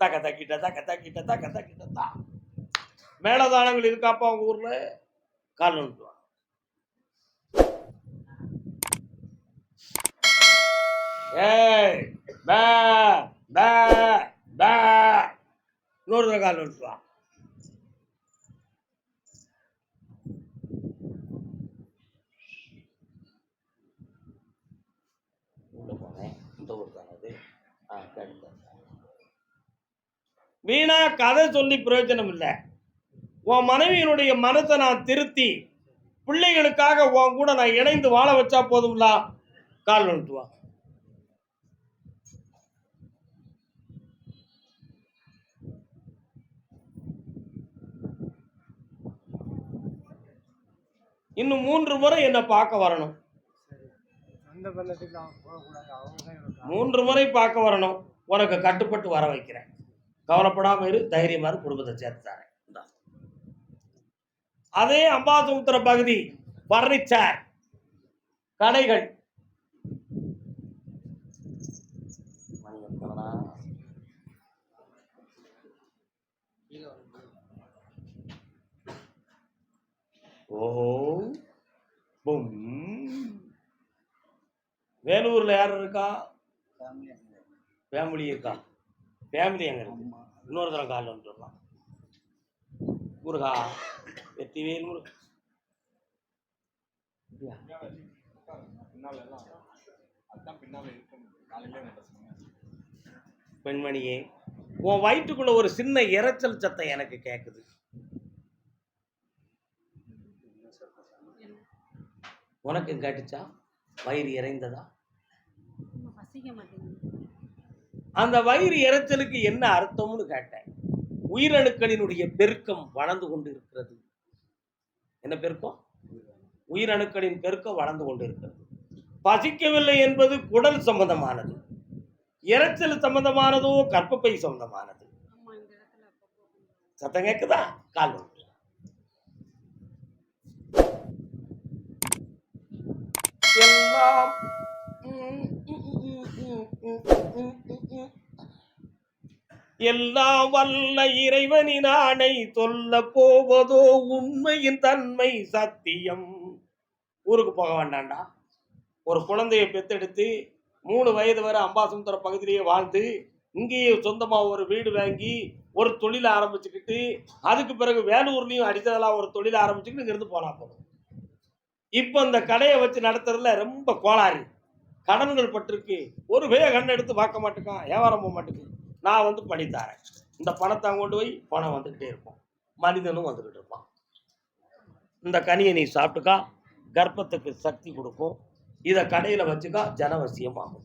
தக்க தக்கிட்ட தக்க தக்கிட்ட தக்க தக்கிட்ட தா. மேலதானங்கள் இருக்காப்பா உங்க ஊர்ல? கால் நோட்டு ஏய் பே பே பே. இன்னொரு கால் நோட்டு உள்ள போனேன் இந்த ஊர் தானது ஆ கண்டிப்பா. வீணா கதை சொல்லி பிரயோஜனம் இல்லை உன் மனைவியினுடைய மனத்தை நான் திருத்தி பிள்ளைகளுக்காக உன் கூட நான் இணைந்து வாழ வச்சா போதும்ல? கால் வா. இன்னும் மூன்று முறை என்னை பார்க்க வரணும். மூன்று முறை பார்க்க வரணும். உனக்கு கட்டுப்பட்டு வர வைக்கிறேன். கவலைப்படாம இரு தைரியமா இரு குடும்பத்தை சேர்த்து தரேன் இந்தா. அதே அம்பாசமுத்திர பகுதி பர்னிச்சர் கடைகள். ஓஹோ. பும். வேலூர்ல யார் இருக்கா? ஃபேமிலி இருக்கா? ஃபேமிலி எங்க இருக்கு. இன்னொரு தரம் காலில் வந்துடலாம். முருகா வெற்றிவேல் முருகா பெண்மணியே உன் வயிற்றுக்குள்ள ஒரு சின்ன இரைச்சல் சத்தம் எனக்கு கேட்குது உனக்கு கேட்டுச்சா வயிறு இறைந்ததா? இன்னும் மாட்டேங்குது. அந்த வயிறு இறைச்சலுக்கு என்ன அர்த்தம்னு கேட்டேன். உயிரணுக்களினுடைய பெருக்கம் வளர்ந்து கொண்டு இருக்கிறது என்ன பெருக்கம்? உயிரணுக்களின் பெருக்கம் வளர்ந்து கொண்டு இருக்கிறது பசிக்கவில்லை என்பது குடல் சம்பந்தமானது. இறைச்சல் சம்பந்தமானதோ கற்பப்பை சம்பந்தமானது. சத்தம் கேட்குதா கால் எல்லாம் எல்லாம் வல்ல இறைவனினானை சொல்ல போவதோ உண்மையின் தன்மை சத்தியம். ஊருக்கு போக வேண்டாண்டா ஒரு குழந்தையை பெத்தெடுத்து மூணு வயது வரை அம்பாசமுத்திர பகுதியிலேயே வாழ்ந்து இங்கேயே சொந்தமாக ஒரு வீடு வாங்கி ஒரு தொழிலை ஆரம்பிச்சுக்கிட்டு அதுக்கு பிறகு வேலூர்லேயும் அடித்ததெல்லாம் ஒரு தொழில் ஆரம்பிச்சுக்கிட்டு இங்கேருந்து போனால் போதும் இப்போ அந்த கடையை வச்சு நடத்துறதுல ரொம்ப கோளாறு. கடன்கள் பட்டிருக்கு. ஒரு பேய கண்ணை எடுத்து பார்க்க மாட்டேக்கான். வியாபாரம் போக மாட்டேங்குது நான் வந்து பண்ணி தரேன். இந்த பணத்தை கொண்டு போய் பணம் வந்துக்கிட்டே இருக்கும். மனிதனும் வந்துக்கிட்டு இருப்பான். இந்த கனியை நீ சாப்பிட்டுக்கா கர்ப்பத்துக்கு சக்தி கொடுக்கும். இதை கடையில் வச்சுக்கா ஜனவசியம் ஆகும்.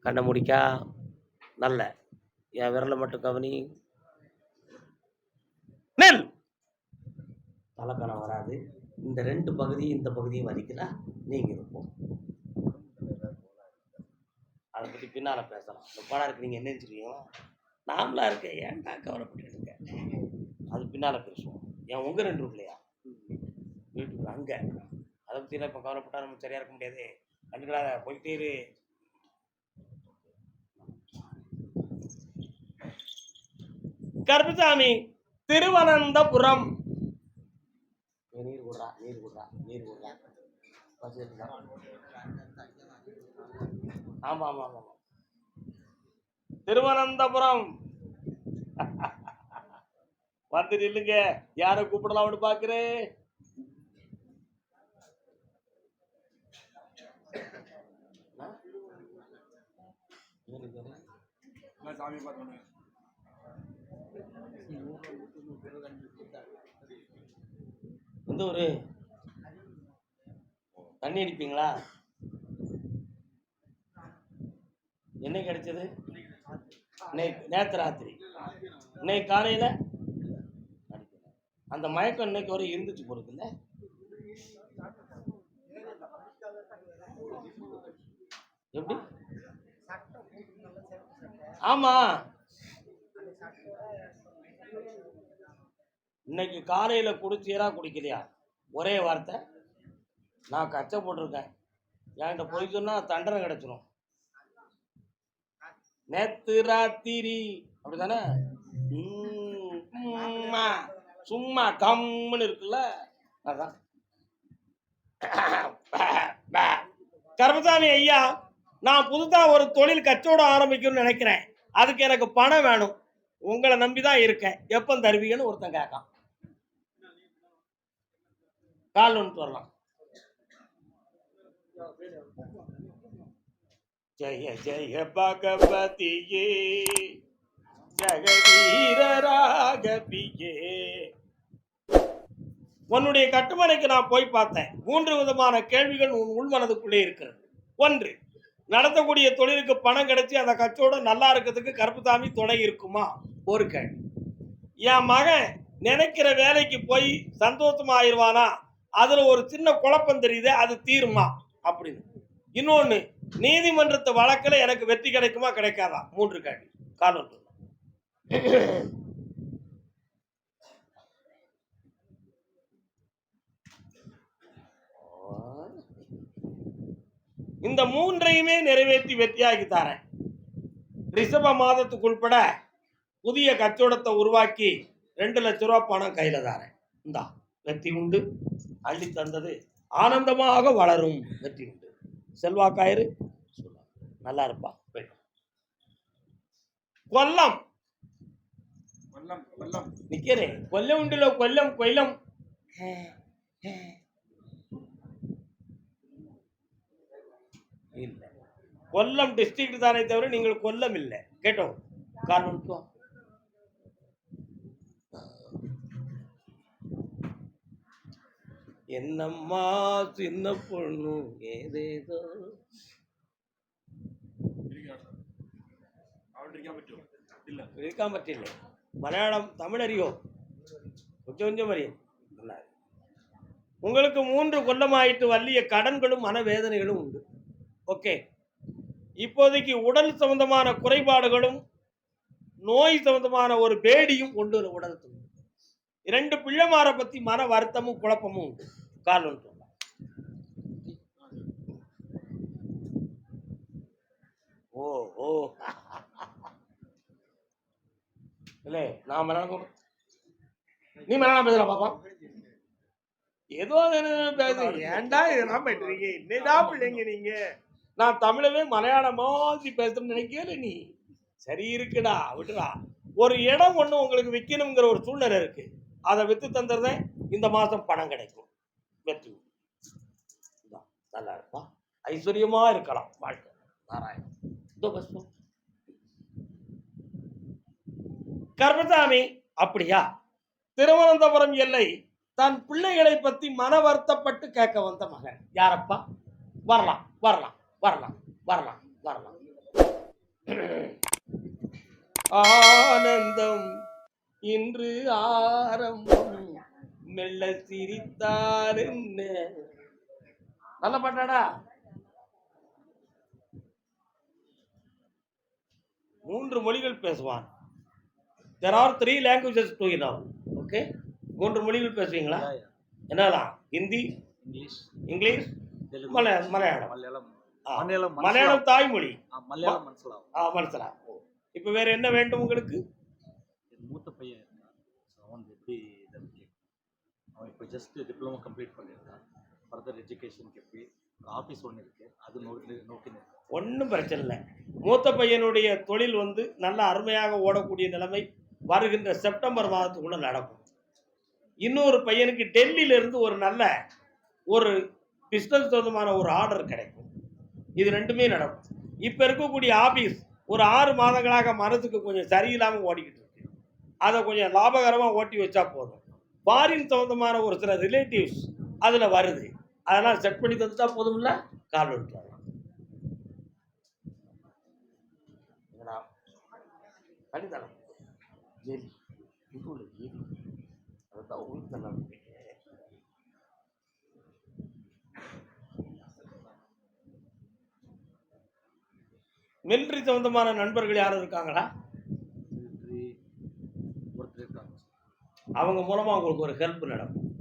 கண்ணை முடிக்கா. நல்ல. என் விரலை மட்டும் கவனி. நெல். தலைக்கணம் வராது. இந்த ரெண்டு பகுதியும் இந்த பகுதியும் வலிக்கல. நீங்கள் இருக்கும் அதை பற்றி பின்னால் பேசலாம். இந்த படம் இருக்கு நீங்கள் என்ன நினைச்சிருக்கீங்க நாமளாக இருக்கேன் ஏன்டா கவலைப்பட்டு இருக்கேன் அது பின்னால் பேசுவோம். ஏன் உங்கள் ரெண்டு இல்லையா? வீட்டுக்கு அங்கே. அதை பற்றிலாம் இப்போ கவலைப்பட்டால் நம்ம சரியாக இருக்க முடியாது. கண்டுக்கலாத போயிட்டே இரு. கருப்பசாமி திருவனந்தபுரம். நீர் விடுறா நீர் விடுறா நீர் விடுறா பசி ஆமா ஆமா ஆமா. திருவனந்தபுரம். வந்து நில்லுங்க. யாரை கூப்பிடலாம்னு பாக்குறேன் சாமி பார்த்தோன்னே எந்த ஊரு தண்ணி அடிப்பீங்களா? என்ன கிடைச்சது? இன்னைக்கு நேற்று ராத்திரி. இன்னைக்கு காலையில் அந்த மயக்கம் இன்னைக்கு வரை இருந்துச்சு போறதில்ல எப்படி? ஆமா. இன்னைக்கு காலையில குடிச்சியரா குடிக்கலையா? ஒரே வார்த்தை. நான் கஷ்டப்பட்டிருக்கேன். என்கிட்ட போய் சொன்னா தண்டனை கிடைச்சிடும் நேத்து ராத்திரி. அப்படிதானே ம், சும்மா கம்முன்னு இருக்குல்ல? அதான். கர்மசாமி ஐயா நான் புதுசா ஒரு தொழில் கச்சோடம் ஆரம்பிக்கணும்னு நினைக்கிறேன். அதுக்கு எனக்கு பணம் வேணும். உங்களை நம்பி தான் இருக்கேன். எப்போ தருவீங்கன்னு ஒருத்தன் கேட்கான். கால் ஒன்று வரலாம் ஜெய ஜெய பகவதியே. ஜெகதீரராகபியே உன்னுடைய கட்டுமனைக்கு நான் போய் பார்த்தேன். மூன்று விதமான கேள்விகள் உன் உள்மனதுக்குள்ளே இருக்கிறது. ஒன்று நடத்தக்கூடிய தொழிலுக்கு பணம் கிடைச்சி அந்த கச்சோடம் நல்லா இருக்கிறதுக்கு கருப்புசாமி துணை இருக்குமா? ஒரு கேள்வி. என் மகன் நினைக்கிற வேலைக்கு போய் சந்தோஷமா ஆயிடுவானா? அதில் ஒரு சின்ன குழப்பம் தெரியுது அது தீருமா? அப்படின்னு. இன்னொன்று நீதிமன்றத்து வழக்கில் எனக்கு வெற்றி கிடைக்குமா கிடைக்காதா? மூன்று கேள்வி. காலம் இந்த மூன்றையுமே நிறைவேற்றி வெற்றியாகி தரேன். ரிஷப மாதத்துக்கு உட்பட புதிய கச்சோடத்தை உருவாக்கி ரெண்டு லட்ச ரூபா பணம் கையில தாரேன். இந்தா வெற்றி உண்டு. அள்ளி தந்தது ஆனந்தமாக வளரும் வெற்றி உண்டு. செல்வாக்காயிரு. நல்லா இருப்பா கொல்லம். கொல்லம் கொல்லம் நிக்கிறேன் கொல்லம் உண்டுல கொல்லம் கொல்லம். இல்லை. கொல்லம் டிஸ்ட்ரிக்ட் தானே தவிர நீங்கள் கொல்லம் இல்லை கேட்டோம். காரணம் போ. என்னம்மா சின்ன பொண்ணு? ஏதேதோ. இருக்காம பற்றில்லை. மலையாளம் தமிழ் அறிவோம் கொஞ்சம் கொஞ்சம் அறியும் உங்களுக்கு மூன்று கொல்லமாயிட்டு வல்லிய கடன்களும் மனவேதனைகளும் உண்டு. ஓகே. இப்போதைக்கு உடல் சம்பந்தமான குறைபாடுகளும் நோய் சம்பந்தமான ஒரு பேடியும் கொண்டு உடலுக்கு இரண்டு பிள்ளைமாரை பற்றி மன வருத்தமும் குழப்பமும் உண்டு. ஒன்று சொல்லலாம். ஓ ஓ இல்லை நான் சொல்றேன். நீ மலையாளம் பேசலாம் பாப்பா ஏதோ ஏன்டா இதெல்லாம் பண்றீங்க என்னடா பிள்ளைங்க நீங்க நான் தமிழவே மலையாளம் மாதிரி பேசணும்னு நினைக்கல நீ சரி இருக்குடா விட்டுடா ஒரு இடம் ஒண்ணு உங்களுக்கு விற்கணுங்கிற ஒரு சூழ்நிலை இருக்கு அதை வித்து தந்துடுறேன் இந்த மாசம் பணம் கிடைக்கும் வெற்றி நல்லா இருப்பா ஐஸ்வர்யமா இருக்கலாம் வாழ்க்கை. நாராயணன். இதோ கர்மசாமி அப்படியா? திருவனந்தபுரம் எல்லை தன் பிள்ளைகளை பத்தி மன வருத்தப்பட்டு கேட்க வந்த மகன். யாரப்பா? வரலாம் வரலாம் வரலாம் வரலாம் வரலாம். ஆனந்தம் இன்று ஆரம்பம். மெல்ல சிரித்தார் நல்ல பாட்டாடா. மூன்று மொழிகள் பேசுவான். There are three languages to இடம் ஓகே மூன்று மொழிகள் பேசுவீங்களா? என்னலாம் ஹிந்தி? இங்கிலீஷ். இங்கிலீஷ்? மலையாளம். மலையாளம். மலையாளம் மலையாளம் தாய்மொழி. மலையாளம் மனசலா. மனசலா. இப்போ வேற என்ன வேண்டும் உங்களுக்கு? இப்போ ஜஸ்ட்டு டிப்ளமோ கம்ப்ளீட் பண்ணியிருக்கேன் ஃபர்தர் எஜுகேஷனுக்கு எப்படி ஆஃபீஸ் ஒன்று இருக்குது அது நோக்கி நோக்கி ஒன்றும் பிரச்சனை இல்லை. மூத்த பையனுடைய தொழில் வந்து நல்ல அருமையாக ஓடக்கூடிய நிலைமை வருகின்ற செப்டம்பர் மாதத்துக்குள்ளே நடக்கும். இன்னொரு பையனுக்கு டெல்லியிலேருந்து ஒரு நல்ல ஒரு பிஸ்னஸ் சொந்தமான ஒரு ஆர்டர் கிடைக்கும். இது ரெண்டுமே நடக்கும். இப்போ இருக்கக்கூடிய ஆஃபீஸ் ஒரு ஆறு மாதங்களாக மனசுக்கு கொஞ்சம் சரியில்லாமல் ஓடிக்கிட்டு இருக்கு. அதை கொஞ்சம் லாபகரமாக ஓட்டி வச்சா போதும். ஃபாரின் சம்மந்தமான ஒரு சில ரிலேட்டிவ்ஸ் அதில் வருது. அதெல்லாம் செட் பண்ணி தந்துட்டா போதும்ல? கால் விட்டுறாங்க வரலாம் பண்ணித்தரேன். அதுதான் உங்களுக்கு நல்லா சம்பந்தமான நண்பர்கள் யாரும் இருக்காங்களா? அவங்க மூலமாக உங்களுக்கு ஒரு ஹெல்ப் நடக்கும்.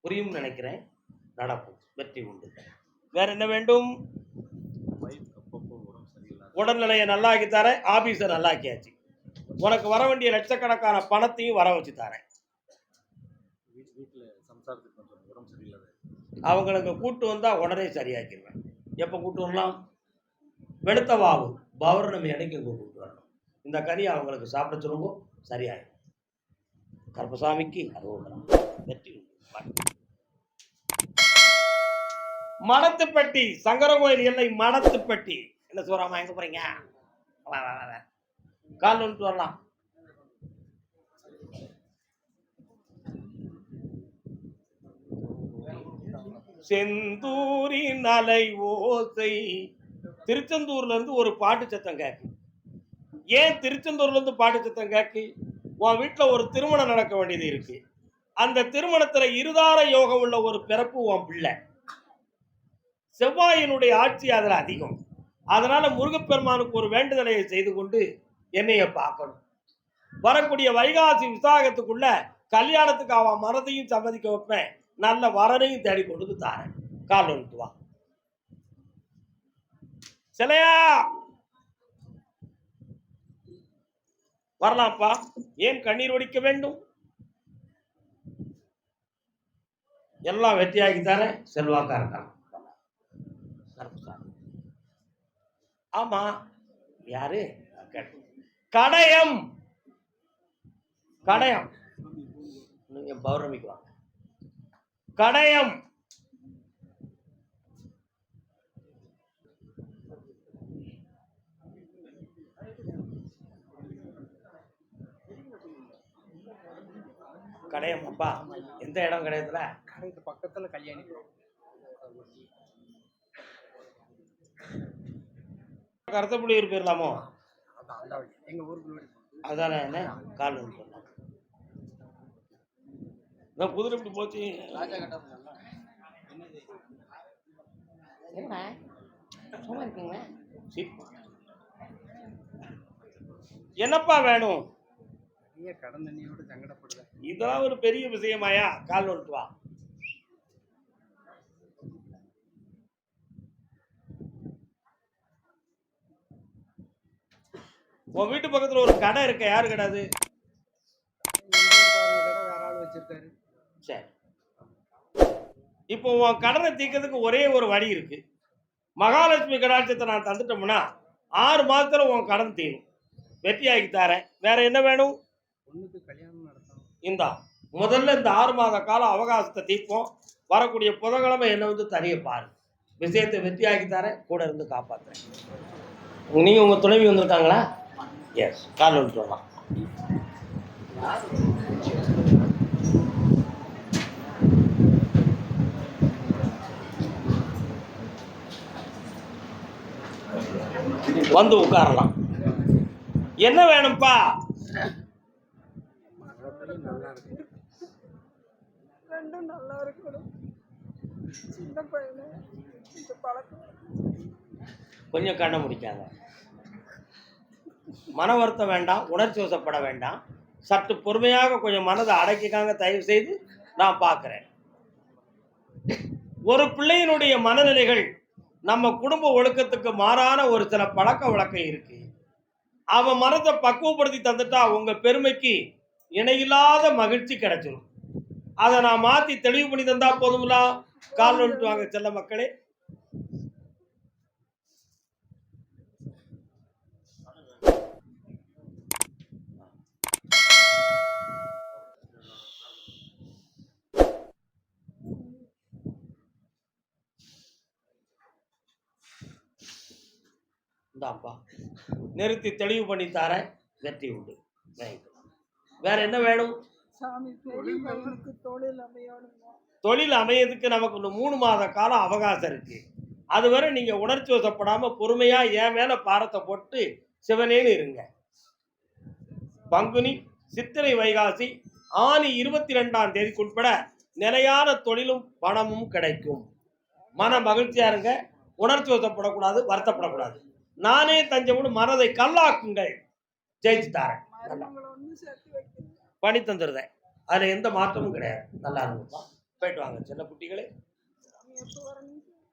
புரியும் நினைக்கிறேன். நடக்கும். வெற்றி உண்டு. வேற என்ன வேண்டும்? உடல்நிலையை நல்லாக்கி தரேன். ஆபீஸை நல்லாக்கியாச்சு. உனக்கு வர வேண்டிய லட்சக்கணக்கான பணத்தையும் வர வச்சு தரேன். வீட்டில் சம்சாரத்துக்கு உடம்பு அவங்களுக்கு கூட்டு வந்தா உடனே சரியாக்கிடுவேன். எப்போ கூட்டு வரலாம்? வெளுத்த வாவு பௌர்ணமி அன்னைக்கு கூப்பிட்டு கூட்டு வரணும். இந்த கறி அவங்களுக்கு சாப்பிட சொல்லுங்க. சரியாயிடும். கருப்பசாமிக்கு அறுபதாம் வெற்றி உண்டு. சங்கர கோயில் எல்லை மணத்துப்பட்டி என்ன சொல்றாமா எங்க போறீங்க? கால் வந்துட்டு வரலாம். செந்தூரின் அலை ஓசை. திருச்செந்தூர்ல இருந்து ஒரு பாட்டு சத்தம் கேக்கு ஏன் திருச்செந்தூர்ல இருந்து பாட்டு சத்தம் கேக்கு உன் வீட்டில் ஒரு திருமணம் நடக்க வேண்டியது இருக்கு. அந்த திருமணத்தில் இருதார யோகம் உள்ள ஒரு பிறப்பு உன் பிள்ளை. செவ்வாயினுடைய ஆட்சி அதில் அதிகம். அதனால முருகப்பெருமானுக்கு ஒரு வேண்டுதலை செய்து கொண்டு என்னைய பார்க்கணும். வரக்கூடிய வைகாசி விசாகத்துக்குள்ள கல்யாணத்துக்கு அவன் மனதையும் சம்மதிக்க வைப்பேன். நல்ல வரனையும் தேடி கொடுத்து தாரேன். கால் வா சிலையா? வரலாம்ப்பா ஏன் கண்ணீர் ஒடிக்க வேண்டும்? எல்லாம் வெற்றியாகி தர செல்வாக்கா இருக்கான் ஆமா யாரு? கேட்டு. கடயம். நீங்க பௌர்ணமிக்கு வாங்க. கடயம். கடையம் அப்பா. எந்த இடம் கடையத்துல? கடைக்கு பக்கத்துல கல்யாணி. கருத்தப்புள்ளி போயிடலாமோ அதான் அந்த வழி எங்க ஊருக்குள்ள அதானே என்ன? கால் வந்து சொன்னான் நான் குதிரை இப்படி போச்சு. என்ன சும்மா இருக்கீங்க சீப். என்னப்பா வேணும்? நிறைய கடன் தண்ணியோட சங்கடப்படுது? இதெல்லாம் ஒரு பெரிய விஷயமாயா கால் வந்துட்டு வா. உன் வீட்டு பக்கத்துல ஒரு கடை இருக்க? யாரு கிடையாது வச்சிருக்காரு சரி. இப்போ உன் கடனை தீர்க்கிறதுக்கு ஒரே ஒரு வழி இருக்கு. மகாலட்சுமி கடாட்சத்தை நான் தந்துட்டோம்னா ஆறு மாதத்துல உன் கடன் தீரும். வெற்றியாக்கி தரேன். வேற என்ன வேணும்? பொண்ணுக்கு கல்யாணம் நடத்தணும். இந்தா முதல்ல இந்த ஆறு மாத கால அவகாசத்தை தீர்ப்போம். வரக்கூடிய புதன்கிழமை என்ன வந்து தனியை பாரு. விஷயத்தை வெற்றியாக்கி தரேன் கூட இருந்து காப்பாத்துறேன். நீங்க உங்க துணைவி வந்திருக்காங்களா? எஸ் கால் வந்துட்டு வரலாம் வந்து உட்காரலாம். என்ன வேணும்ப்பா மரத்துலையும் நல்லா இருக்கு ரெண்டும் நல்லா இருக்கணும். சின்ன பையனு இந்த பழக்கம். கொஞ்சம் கண்ண முடிக்காத. மன வருத்தம் வேண்டாம் உணர்ச்சி வசப்பட வேண்டாம். சற்று பொறுமையாக கொஞ்சம் மனதை அடக்கிக்காங்க தயவு செய்து நான் பார்க்குறேன். ஒரு பிள்ளையினுடைய மனநிலைகள் நம்ம குடும்ப ஒழுக்கத்துக்கு மாறான ஒரு சில பழக்க வழக்கம் இருக்கு. அவன் மனத்தை பக்குவப்படுத்தி தந்துட்டா உங்க பெருமைக்கு இணையில்லாத மகிழ்ச்சி கிடைச்சிடும் அதை நான் மாத்தி தெளிவு பண்ணி தந்தா போதும்லா? கால் வாங்க செல்ல மக்களே. இந்தாப்பா நிறுத்தி தெளிவு பண்ணி தரேன் வெற்றி உண்டு. வேற என்ன வேணும்? தொழில் அமையதுக்கு நமக்கு இன்னும் மூணு மாத காலம் அவகாசம் இருக்கு. அதுவரை நீங்க உணர்ச்சி வசப்படாம பொறுமையா என் மேல பாரத்தை போட்டு சிவனேன்னு இருங்க. பங்குனி சித்திரை வைகாசி ஆனி இருபத்தி ரெண்டாம் தேதிக்கு உட்பட நிலையான தொழிலும் பணமும் கிடைக்கும். மன மகிழ்ச்சியா இருங்க. உணர்ச்சி வசப்படக்கூடாது வருத்தப்படக்கூடாது. நானே தஞ்சம்னு மனதை கல்லாக்குங்கள். ஜெயிச்சு தாரேன் பண்ணி தந்துடுறேன் அதில் எந்த மாற்றமும் கிடையாது. நல்லா இருக்கும்ப்பா போயிட்டு வாங்க சின்ன குட்டிகளே.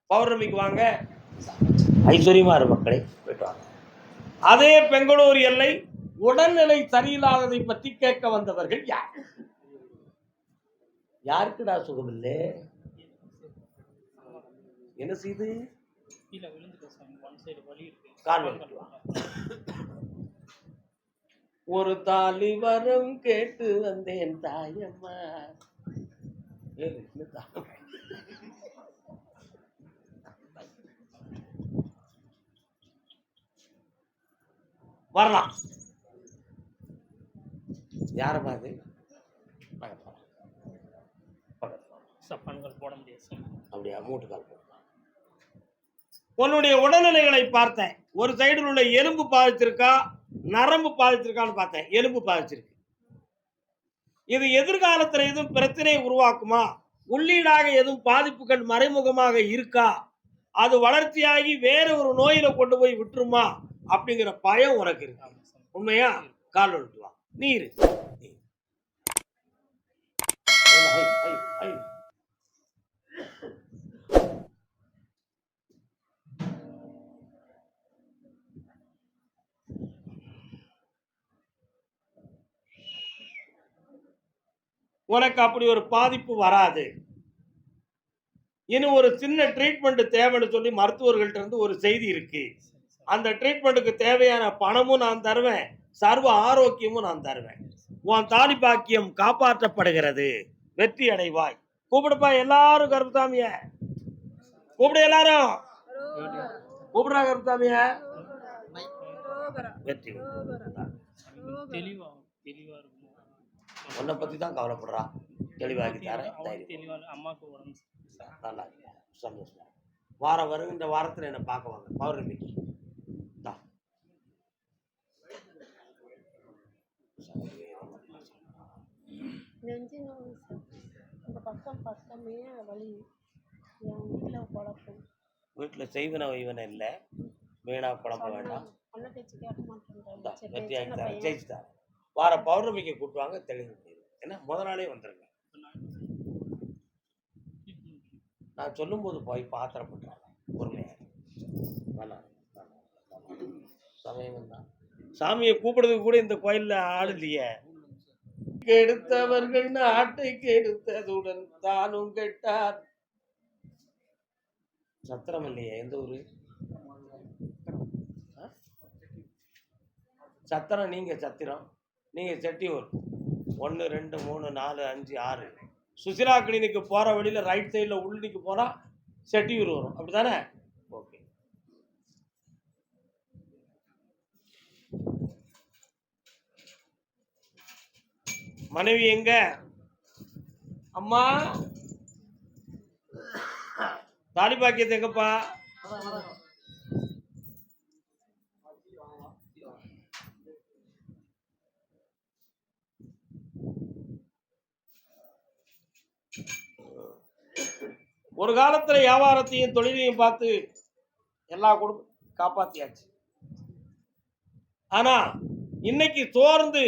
பௌர்ணமிக்கு வாங்க. ஐஸ்வர்யமா இரு மக்களே. போயிட்டு வாங்க. அதே பெங்களூர் எல்லை உடல்நிலை சரியில்லாததை பற்றி கேட்க வந்தவர்கள் யார்? யாருக்குடா சுகம் இல்லை? என்ன செய்து? கீழே விழுந்துட்டேன் சாமி. ஒன் சைடு வலி இருக்கு. கால். ஒரு தாலி வரம் கேட்டு வந்தேன் தாயம்மா. வரலாம். யார பாது சப்பான்கள் போட முடியாது அப்படியா மூட்டு கால் போடலாம் உன்னுடைய உடல்நிலைகளை பார்த்தேன். ஒரு சைடில் உள்ள எலும்பு பாதிச்சிருக்கா நரம்பு பாதிச்சிருக்கான்னு பார்த்தேன் எலும்பு பாதிச்சிருக்கு இது எதிர்காலத்தில் எதுவும் பிரச்சனையை உருவாக்குமா? உள்ளீடாக எதுவும் பாதிப்புகள் மறைமுகமாக இருக்கா? அது வளர்ச்சியாகி வேற ஒரு நோயில கொண்டு போய் விட்டுருமா? அப்படிங்கிற பயம் உனக்கு இருக்கு. உண்மையா? கால் விட்டு நீர் நீ ஐ, ஐ, உனக்கு அப்படி ஒரு பாதிப்பு வராது. இன்னும் ஒரு சின்ன ட்ரீட்மெண்ட் தேவைன்னு சொல்லி மருத்துவர்கள்ட்ட இருந்து ஒரு செய்தி இருக்கு. அந்த ட்ரீட்மெண்ட்டுக்கு தேவையான பணமும் நான் தருவேன். சர்வ ஆரோக்கியமும் நான் தருவேன். உன் தாலி பாக்கியம் காப்பாற்றப்படுகிறது. வெற்றி அடைவாய். கூப்பிடுப்பா எல்லாரும் கருப்புசாமிய. கூப்பிடு எல்லாரும். கூப்பிடுறா கருப்புசாமிய. வெற்றி தெளிவா தெளிவா இருக்கும் உன்னை பத்தி தான் கவலைப்படுறா. தெளிவாக்கி தரேன். அம்மாவுக்கு. நல்லா. சந்தோஷம் வாரம் வருகின்ற வாரத்தில் என்னை பார்க்க வாங்க. பௌர்ணமிக்கு. தா. நெஞ்சு நோய் சார். இந்த பக்கம் பக்கமே வலி. என் வீட்டில் குழப்பம். வீட்டில் செய்வன வைவன இல்லை. வீணா குழப்ப வேண்டாம். அண்ணா பேச்சு வார பௌர்ணமிக்கு கூட்டுவாங்க தெளிவு செய்யுங்க. ஏன்னா முத நாளே வந்துருங்க. நான் சொல்லும்போது போய் பாத்திரப்படுறாங்க பொறுமையாக சமயம் தான். சாமியை கூப்பிடுறதுக்கு கூட இந்த கோயிலில் ஆள் இல்லையே. கெடுத்தவர்கள் நாட்டை கெடுத்ததுடன் தானும் கெட்டார். சத்திரம் இல்லையே எந்த ஊரு? ஆ? சத்திரம் நீங்க சத்திரம். நீங்க செட்டியூர் ஒன்று ரெண்டு மூணு நாலு அஞ்சு ஆறு. சுசிலா கிளினிக்கு போகிற வழியில் ரைட் சைடில் உள்ளிக்கு போனால் செட்டியூர் வரும். அப்படிதானே ஓகே. மனைவி எங்க? அம்மா? தாலி பாக்கியத்தை எங்கப்பா? ஒரு காலத்துல வியாபாரத்தையும் தொழிலையும் பார்த்து எல்லா குடும்பம் காப்பாத்தியாச்சு. ஆனா இன்னைக்கு சோர்ந்து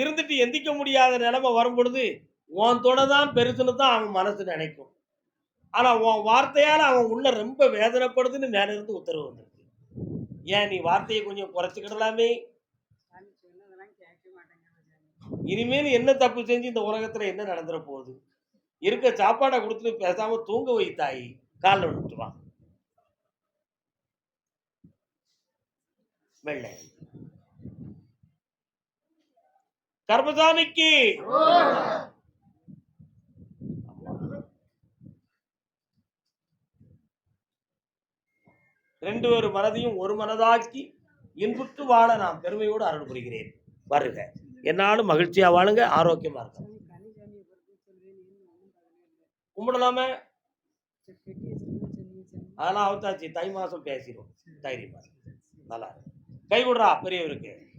இருந்துட்டு எந்திக்க முடியாத நிலைமை வரும் பொழுது உன் துணை தான் பெருசுன்னு தான் அவன் மனசு நினைக்கும். ஆனா உன் வார்த்தையால அவன் உள்ள ரொம்ப வேதனைப்படுதுன்னு மேல இருந்து உத்தரவு வந்திருக்கு ஏன் நீ வார்த்தையை கொஞ்சம் குறைச்சிக்கிடலாமே? இனிமேல் என்ன தப்பு செஞ்சு இந்த உலகத்துல என்ன நடந்துட போகுது? இருக்க சாப்பாடை கொடுத்துட்டு பேசாம தூங்க வை தாயி. காலில் விட்டு வெள்ளை. கர்மசாமிக்கு. ரெண்டு ஒரு மனதையும் ஒரு மனதாக்கி இன்புற்று வாழ நான் பெருமையோடு அருள் புரிகிறேன். வருக. என்னாலும் மகிழ்ச்சியா வாழுங்க ஆரோக்கியமா இருக்கும் கும்பிடலாமே? அதெல்லாம் அவுத்தாச்சு. தை மாசம் பேசிடும் தைரியமா. நல்லா. கை விடுறா பெரியவருக்கு.